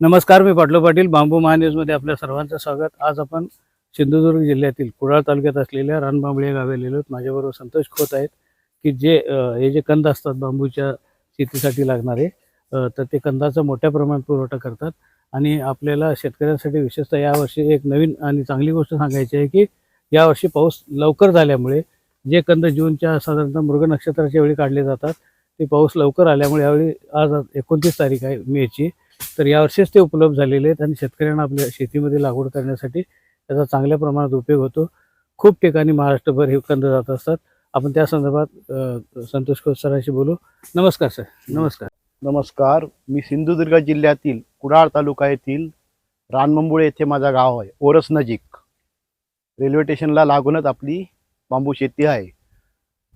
नमस्कार मी पाटलो पाटील बांबू महान्यूजमध्ये आपल्या सर्वांचं स्वागत. आज आपण सिंधुदुर्ग जिल्ह्यातील कुडाळ तालुक्यात असलेल्या रानबांबळी या गावी आलेलो माझ्याबरोबर संतोष खोत आहेत की जे हे जे कंद असतात बांबूच्या शेतीसाठी लागणारे तर ते कंदाचा मोठ्या प्रमाणात पुरवठा करतात. आणि आपल्याला शेतकऱ्यांसाठी विशेषतः यावर्षी एक नवीन आणि चांगली गोष्ट सांगायची आहे की यावर्षी पाऊस लवकर झाल्यामुळे जे कंद जूनच्या साधारणतः मृग नक्षत्राच्या वेळी काढले जातात ते पाऊस लवकर आल्यामुळे यावेळी आज एकोणतीस तारीख आहे मेची. तर यावर्षीच ते उपलब्ध झालेले आहेत आणि शेतकऱ्यांना आपल्या शेतीमध्ये लागवड करण्यासाठी त्याचा चांगल्या प्रमाणात उपयोग होतो. खूप ठिकाणी महाराष्ट्रभर हे कंद जात असतात. आपण त्या संदर्भात संतोष खोत सरांशी बोलू. नमस्कार सर. नमस्कार. नमस्कार. मी सिंधुदुर्ग जिल्ह्यातील कुडाळ तालुका येथील रानमंबुळे येथे माझा गाव आहे. ओरस नजीक. रेल्वे स्टेशनला लागूनच आपली बांबू शेती आहे.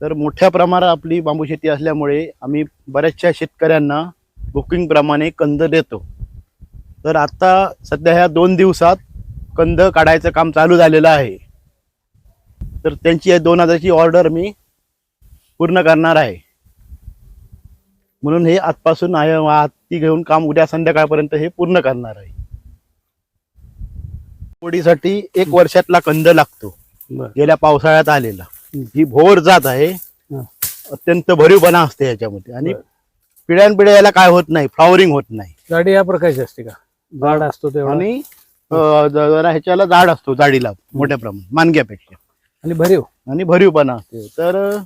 तर मोठ्या प्रमाणात आपली बांबू शेती असल्यामुळे आम्ही बऱ्याचशा शेतकऱ्यांना बुकिंगप्रमाणे कंद देतो. तर आता सध्या ह्या दोन दिवसात कंद काढायचं काम चालू झालेलं आहे. तर त्यांची दोन हजारची ऑर्डर मी पूर्ण करणार आहे. म्हणून हे आजपासून आहे हाती घेऊन काम उद्या संध्याकाळपर्यंत हे पूर्ण करणार आहे. पोडीसाठी एक वर्षातला कंद लागतो. गेल्या पावसाळ्यात आलेला. हं. भोर जात आहे. अत्यंत भरीवपणा असते याच्यामध्ये. आणि. पिढ्यानपिढ्या याला काय होत नाही? फ्लॉवरिंग होत नाही. गाडी या प्रकारची असते का? झाड असतो तेवढा. आणि अं, जरा ह्याच्याला जाड असतो जाडीला मोठ्या प्रमाणात मानग्यापेक्षा. आणि भरीव. आणि भरीवपणा असते. तर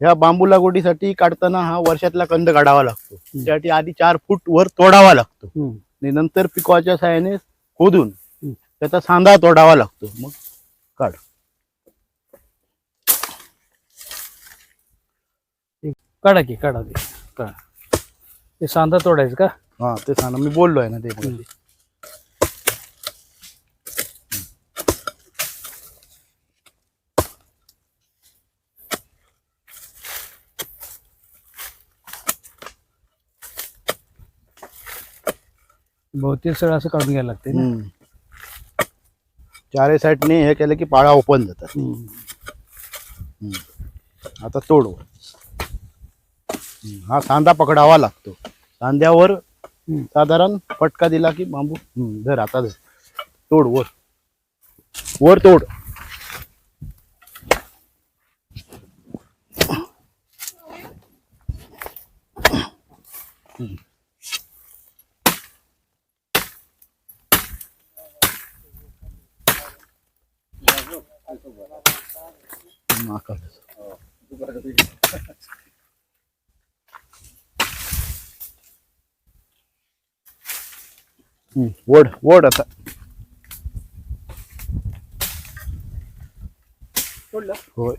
ह्या बांबू लागवडीसाठी काढताना हा वर्षातला कंद काढावा लागतो. त्यासाठी आधी चार फूट वर तोडावा लागतो. हम्म. आणि नंतर पिकवाच्या साहाय्याने खोदून. त्याचा सांधा तोडावा लागतो. मग काढ. काढा की काढा की. काढा. ते सांदा तोडायचं का? हा ते सांगा मी बोललो आहे ना ते मगाशी. बहुतेक सगळं असं काढून घ्यायला लागते हम्म. चारही साईडने हे केलं की पाळा ओपन जातात. आता तोड. हम्म. हा सांधा पकडावा लागतो सांध्यावर हम्म. साधारण फटका दिला की बांबू. हम्म, धर आता धर. तोड वर. वर तोड. हम्म. नाका. हम्म, ओढ ओढ आता होय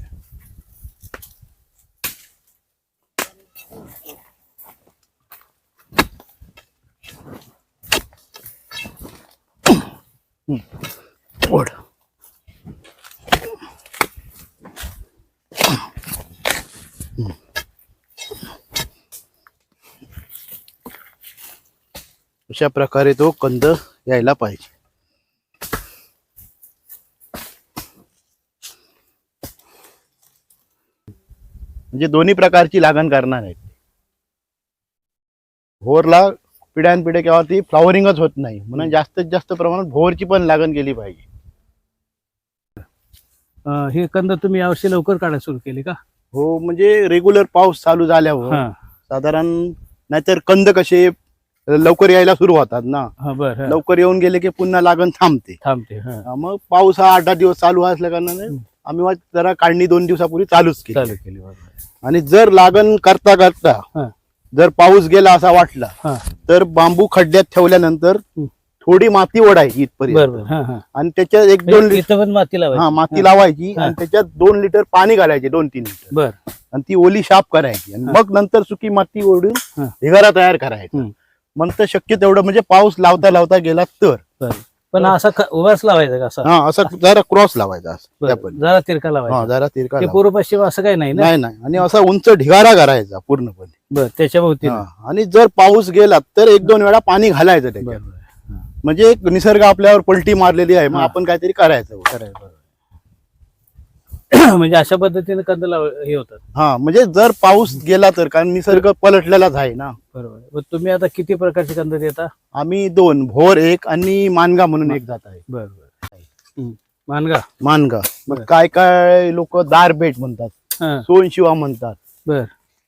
अशा प्रकारे तो कंद यायला पाहिजे. म्हणजे दोन्ही प्रकारची लागण करणार आहेत. भोरला पिढ्यानपिढ्या किंवा ती फ्लॉवरिंगच होत नाही. म्हणून जास्तीत जास्त प्रमाणात भोरची पण लागण केली पाहिजे. अं, हे कंद तुम्ही यावर्षी लवकर काढायला सुरू केले का? हो म्हणजे रेग्युलर पाऊस चालू झाल्यावर हा. साधारण नाहीतर कंद कसे लवकर यायला सुरू होतात ना हा बर हा. लवकर येऊन गेले की पुन्हा लागण थांबते थांबते हा हा, मग पाऊस हा आठ दहा दिवस चालू असल्या कारणाने. आम्ही मग जरा काढणी दोन दिवसापूर्वी चालूच केली चालू केली बरोबर आणि जर लागण करता करता हा. जर पाऊस गेला असा वाटला हा तर बांबू खड्ड्यात ठेवल्यानंतर. थोडी माती ओढायची इथपर्यंत बरोबर हा हा आणि त्याच्यात एक दोन लिटर इथं पण माती लावायची हा माती लावायची हा. आणि त्याच्यात दोन लिटर पाणी घालायचे दोन तीन लिटर बर आणि ती ओली शाप करायची आणि. मग नंतर सुकी माती ओढून हा. ढिगारा तयार करायचा हम्म. मग तर शक्य तेवढं म्हणजे पाऊस लावता लावता गेला तर. पण असा उभाच लावायचा का असा? हा असं जरा क्रॉस लावायचा असं. बर. त्या पद्धतीने. जरा तिरका हा लावायचा जरा तिरका ते लावायचा. पूर्व पश्चिम असं काही नाही ना? नाही नाही. आणि असा उंच ढिगारा करायचा पूर्णपणे. बर त्याच्या भोवती. हा. आणि जर पाऊस गेला तर एक दोन वेळा पाणी घालायचं त्याच्यात बरोबर म्हणजे एक निसर्ग आपल्यावर पलटी मारलेली आहे. मग. आपण काहीतरी करायचं. बरोबर म्हणजे अशा पद्धतीने कंद लाव हे होतात. हा म्हणजे जर पाऊस गेला तर कारण निसर्ग पलटलेलाच आहे ना. बरोबर. मग तुम्ही आता किती प्रकारचे कंद देता? आम्ही दोन भोर एक आणि मानगा म्हणून एक जात आहे. बरोबर. मानगा? मानगा. मग बरं. काय काय लोक दारबेट म्हणतात. हा. सोनशिवा म्हणतात. बर.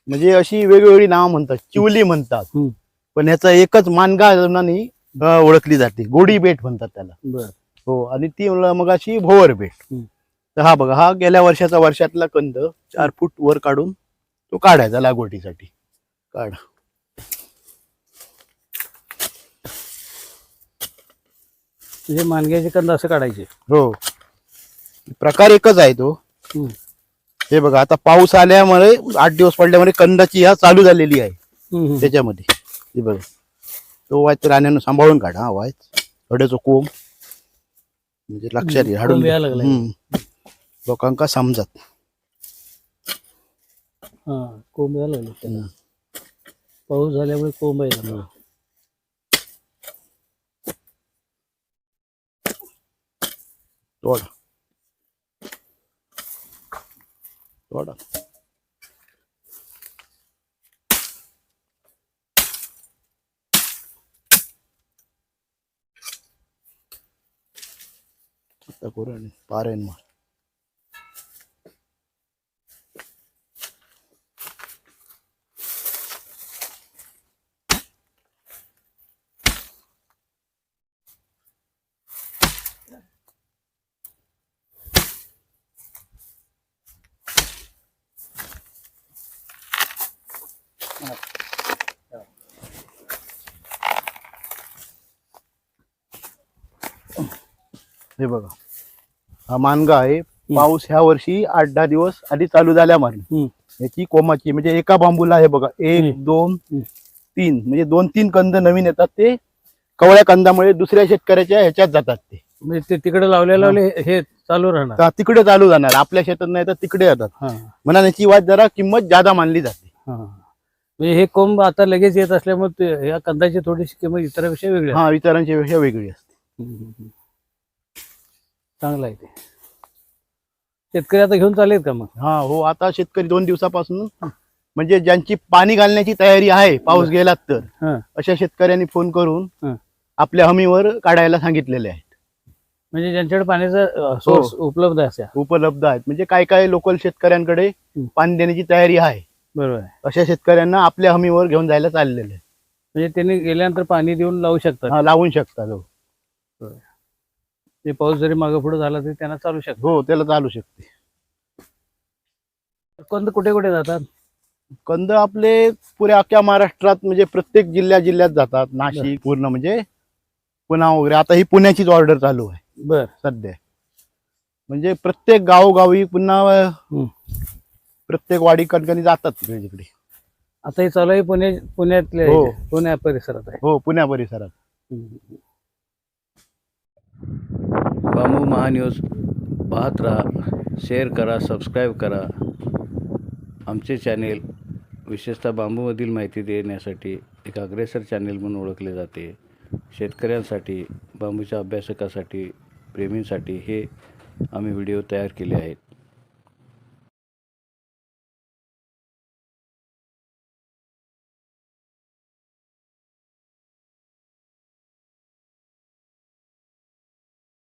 म्हणजे अशी वेगवेगळी नावं म्हणतात. चिवली म्हणतात. हम्म. पण ह्याचा एकच मानगा नावाने, अं, ओळखली जाते. गोडी बेट म्हणतात त्याला. बर. हो आणि ती मग अशी भोवर बेट हम्म. तर हा बघा हा गेल्या वर्षाचा वर्षातला कंद चार फूट वर काढून तो काढायचा लागवडीसाठी. काढ. म्हणजे मानग्याचे कंद असं काढायचे? हो. प्रकार एकच आहे तो. हम्म. हे बघा आता पाऊस आल्यामुळे आठ दिवस पडल्यामुळे कंदाची ह्या चालू झालेली आहे. हम्म, हम्म. त्याच्यामध्ये. हे बघा. तो वायच राण्यानं सांभाळून काढा हा वायच हड्याचं कोंब. म्हणजे लक्षात येईल कोंब यायला लागलाय. हम्म. लोकांका समजत. हा कोंब त्याला. हम्म. पाऊस झाल्यामुळे कोंब आहे. त्याला. तोडा. तोडा. आता करू आणि पारायण मार हे बघा. हा मानगा आहे. पाऊस ह्या वर्षी आठ दहा दिवस आधी चालू झाल्या मारली. याची कोमाची म्हणजे एका बांबूला हे बघा. एक. दोन. तीन. म्हणजे दोन तीन कंद नवीन येतात ते. कवळ्या कंदामुळे दुसऱ्या शेतकऱ्याच्या ह्याच्यात जातात ते. म्हणजे ते तिकडे लावले लावले हे- चालू राहणार. तिकडे चालू जाणार. आपल्या शेतात नाही तर तिकडे येतात हा. म्हणून याची वाद जरा किंमत जादा मानली जाते. म्हणजे हे कोंब आता लगेच येत असल्यामुळे ते- या कंदाची थोडीशी किंमत इतरांपेक्षा वेगळी आहे. हा इतरांची पेक्षा वेगळी असते. चांगलं आहे ते. शेतकरी आता घेऊन चालेल का मग? हा हो आता शेतकरी दोन दिवसापासून म्हणजे ज्यांची पाणी घालण्याची तयारी आहे पाऊस बरं. गेला तर हा. अशा शेतकऱ्यांनी फोन करून हा. आपल्या हमीवर काढायला सांगितलेले आहेत. म्हणजे ज्यांच्याकडे पाण्याचा सोर्स उपलब्ध आहे अशा. उपलब्ध आहेत. म्हणजे काय काय लोकल शेतकऱ्यांकडे हं. पाणी देण्याची तयारी आहे बरोबर आहे. अशा शेतकऱ्यांना आपल्या हमीवर घेऊन जायला चाललेले आहे म्हणजे त्यांनी गेल्यानंतर पाणी देऊन लावू शकतात. हा, लावून शकतात हो. ते पाऊस जरी मागे पुढे झाला तरी त्यांना चालू शकतो. हो त्याला चालू शकते. कंद कुठे कुठे जातात? कंद आपले पुऱ्या अख्ख्या महाराष्ट्रात म्हणजे प्रत्येक जिल्ह्या जिल्ह्यात जातात. नाशिक पूर्ण म्हणजे पुणा वगैरे. आता ही पुण्याचीच ऑर्डर चालू आहे. बर. सध्या. म्हणजे प्रत्येक गावोगावी पुन्हा. प्रत्येक वाडी कणकणी जातात तिकडे तिकडे आता हे चालू आहे पुणे पुण्यातले हो. पुण्या परिसरात आहे. हो पुण्या परिसरात. बांबू महान्यूज पाहत राहा शेअर करा सबस्क्राईब करा. आमचे चॅनेल विशेषतः बांबूमधील माहिती देण्यासाठी एक अग्रेसर चॅनेल म्हणून ओळखले जाते. शेतकऱ्यांसाठी बांबूच्या अभ्यासकासाठी प्रेमींसाठी हे आम्ही व्हिडिओ तयार केले आहेत.